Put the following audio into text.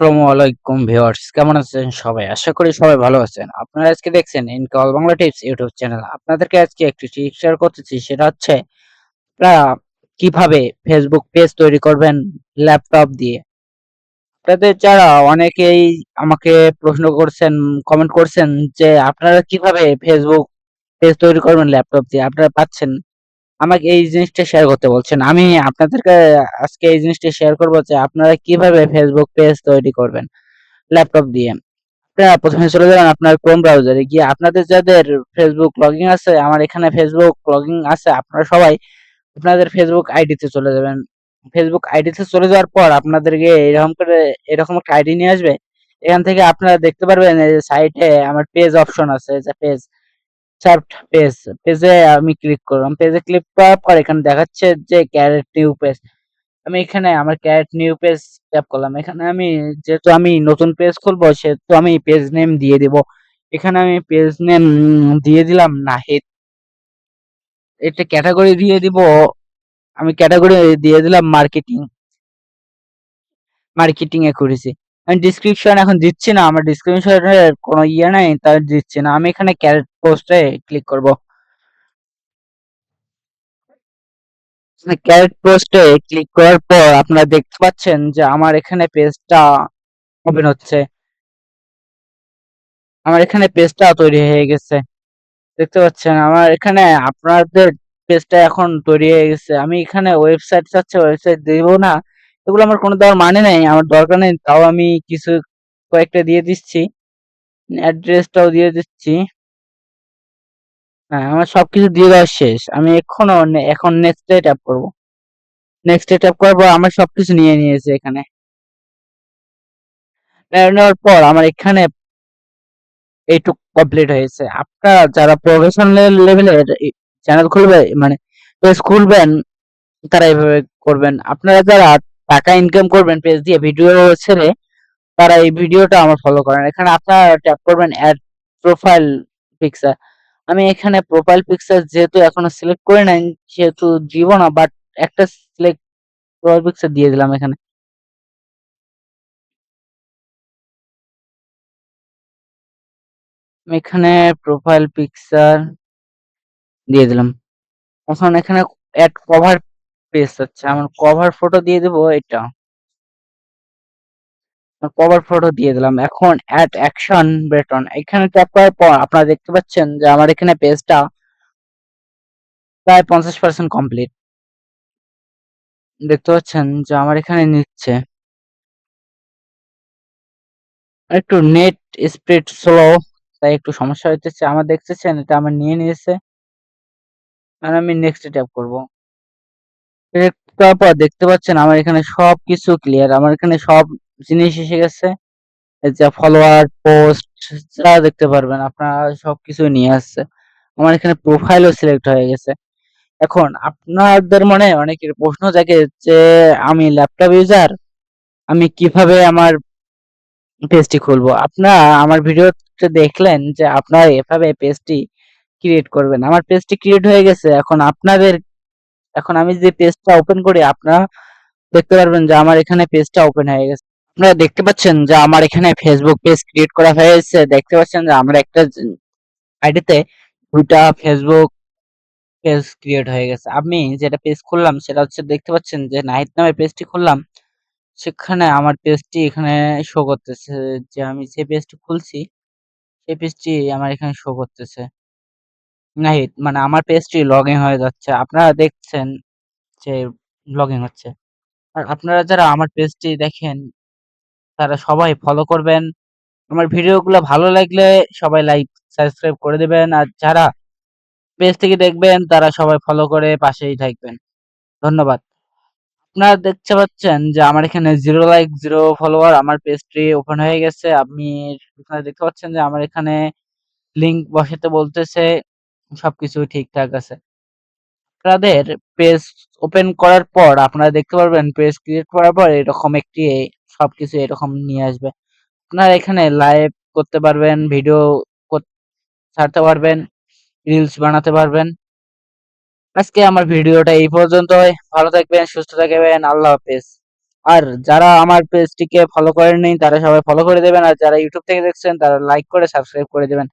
আসসালামু আলাইকুম ভিউয়ার্স, কেমন আছেন সবাই? আশা করি সবাই ভালো আছেন। আপনারা আজকে দেখছেন ইনকল বাংলা টিপস ইউটিউব চ্যানেল। আপনাদেরকে আজকে একটি টিপ শেয়ার করতেছি, সেটা হচ্ছে আপনারা কীভাবে ফেসবুক পেজ তৈরি করবেন ল্যাপটপ দিয়ে। আপনাদের যারা অনেকেই আমাকে প্রশ্ন করছেন কমেন্ট করছেন যে আপনারা কীভাবে ফেসবুক পেজ তৈরি করবেন ল্যাপটপ দিয়ে, আপনারা পাচ্ছেন আমাকে এই জিনিসটা শেয়ার করতে বলছেন। আমি আপনাদেরকে আজকে এই জিনিসটা শেয়ার করব যে আপনারা কীভাবে ফেসবুক পেজ তৈরি করবেন ল্যাপটপ দিয়ে। আপনারা প্রথমে চলে যাবেন আপনার ক্রোম ব্রাউজারে গিয়ে আপনাদের যাদের ফেসবুক লগইন আছে, আমার এখানে ফেসবুক লগইন আছে, আপনারা সবাই আপনাদের ফেসবুক আইডিতে চলে যাবেন। ফেসবুক আইডিতে চলে যাওয়ার পর আপনাদেরকে এরকম করে, এরকম একটা আইডি নিয়ে আসবে। এখান থেকে আপনারা দেখতে পারবেন সাইটে আমার পেজ অপশন আছে, যে পেজ সার্ভড পেজ পেজে আমি ক্লিক করলাম। পেজে ক্লিক করার পর এখানে দেখাচ্ছে যে ক্যারেট নিউ পেজ আমি এখানে আমার ক্যারেট নিউ পেজ ট্যাপ করলাম। এখানে আমি যেহেতু আমি নতুন পেজ খুলবো, সেহেতু আমি পেজ নেম দিয়ে দিব। এখানে আমি পেজ নেম দিয়ে দিলাম নাহিদ এটা ক্যাটাগরি দিয়ে দিব। আমি ক্যাটাগরি দিয়ে দিলাম মার্কেটিং মার্কেটিং এ করেছি ডিসক্রিপশন এখন দিচ্ছি না, আমার ডিসক্রিপশনের কোনো ইয়ে নাই, তাই দিচ্ছি না। আমি এখানে ক্যারেট পোস্টে ক্লিক করব। ক্যারেট পোস্টে ক্লিক করার পর আপনারা দেখতে পাচ্ছেন যে আমার এখানে পেজটা ওপেন হচ্ছে। আমার এখানে পেজটা তৈরি হয়ে গেছে। দেখতে পাচ্ছেন, আমার এখানে আপনাদের পেজটা এখন তৈরি হয়ে গেছে। আমি এখানে ওয়েবসাইট চাচ্ছে ওয়েবসাইট দেব না এগুলো আমার কোনো দেওয়ার মানে নেই, আমার দরকার নেই। তাও আমি কিছু কয়েকটা দিয়ে দিচ্ছি। অ্যাড্রেসটাও দিয়ে দিচ্ছি। হ্যাঁ আমার সবকিছু দিয়ে দেওয়া শেষ। আমি এখনও এখন নেক্সট ট্যাপ করব। নেক্সট ট্যাপ করার পর আমার সবকিছু নিয়ে নিয়েছে এখানে। নেওয়ার পর আমার এখানে এইটুক কমপ্লিট হয়েছে। আপনারা যারা প্রফেশনাল লেভেলের চ্যানেল খুলবে মানে পেজ খুলবেন, তারা এইভাবে করবেন। আপনারা যারা টাকা ইনকাম করবেন পেজ দিয়ে ভিডিও ছেড়ে তারা এই ভিডিওটা আমার ফলো করেন। এখানে আপনারা ট্যাপ করবেন অ্যাড প্রোফাইল পিকচার আমি এখানে প্রোফাইল পিকচার যেহেতু এখনও সিলেক্ট করে নাই, সেহেতু দিব না বাট একটা সিলেক্ট প্রোফাইল পিকচার দিয়ে দিলাম এখানে। এখানে প্রোফাইল পিকচার দিয়ে দিলাম। এখন এখানে অ্যাড কভার পেজ আছে আমার কভার ফটো দিয়ে দেবো এটা। কভার ফটো দিয়ে দিলাম। এখন অ্যাড অ্যাকশন বেটন এখানে ট্যাপ করার পর আপনারা দেখতে পাচ্ছেন যে আমার এখানে পেজটা প্রায় পঞ্চাশ পার্সেন্ট কমপ্লিট দেখতে পাচ্ছেন যে আমার এখানে নিচ্ছে। একটু নেট স্পিড স্লো তাই একটু সমস্যা হইতেছে। আমার দেখতেছেন, এটা আমার নিয়ে নিয়েছে। আর আমি নেক্সট ট্যাপ করব। তারপর দেখতে পাচ্ছেন? আমার এখানে সবকিছু ক্লিয়ার আমার এখানে সব জিনিস এসে গেছে। যে ফলোয়ার পোস্ট যা দেখতে পারবেন, আপনারা সবকিছু নিয়ে আসছে। আমার এখানে প্রোফাইলও সিলেক্ট হয়ে গেছে। এখন আপনাদের মনে অনেকের প্রশ্ন জাগে যে, আমি ল্যাপটপ ইউজার আমি কীভাবে আমার পেজটি খুলবো? আপনারা আমার ভিডিওতে দেখলেন যে, আপনারা এভাবে পেজটি ক্রিয়েট করবেন। আমার পেজটি ক্রিয়েট হয়ে গেছে। এখন আপনাদের এখন আমি যে পেজটা ওপেন করি, আপনারা দেখতে পারবেন যে আমার এখানে পেজটা ওপেন হয়ে গেছে। আপনারা দেখতে পাচ্ছেন যে আমার এখানে ফেসবুক পেজ ক্রিয়েট করা হয়েছে। দেখতে পাচ্ছেন যে আমরা একটা আইডিতে দুইটা ফেসবুক পেজ ক্রিয়েট হয়ে গেছে। আমি যেটা পেজ খুললাম, সেটা হচ্ছে দেখতে পাচ্ছেন যে নাহিদ নামে পেজটি খুললাম। সেখানে আমার পেজটি এখানে শো করতেছে যে আমি যে পেজটি খুলছি, সেই পেজটি আমার এখানে শো করতেছে। নাহিদ মানে আমার পেজটি লগ ইন হয়ে যাচ্ছে। আপনারা দেখছেন যে লগ ইন হচ্ছে। আর আপনারা যারা আমার পেজটি দেখেন, তারা সবাই ফলো করবেন। আমার ভিডিওগুলো ভালো লাগলে সবাই লাইক সাবস্ক্রাইব করে দেবেন। আর যারা পেজ থেকে দেখবেন, তারা সবাই ফলো করে পাশেই থাকবেন। ধন্যবাদ। আপনারা দেখতে পাচ্ছেন যে আমার এখানে জিরো লাইক জিরো ফলোয়ার আমার পেজটি ওপেন হয়ে গেছে। আপনি দেখতে পাচ্ছেন যে আমার এখানে লিংক বসাতে বলতেছে। সবকিছু ঠিকঠাক আছে। আপনাদের পেজ ওপেন করার পর আপনারা দেখতে পারবেন পেজ ক্রিয়েট করার পর এরকম একটি সবকিছু এরকম নিয়ে আসবে। আপনারা এখানে লাইভ করতে পারবেন ভিডিও ছাড়তে পারবেন রিলস বানাতে পারবেন। আজকে আমার ভিডিওটা এই পর্যন্তই। ভালো থাকবেন, সুস্থ থাকবেন, আল্লাহ হাফেজ। আর যারা আমার পেজটিকে ফলো করেননি, তারা সবাই ফলো করে দেবেন। আর যারা ইউটিউব থেকে দেখছেন, তারা লাইক করে সাবস্ক্রাইব করে দেবেন।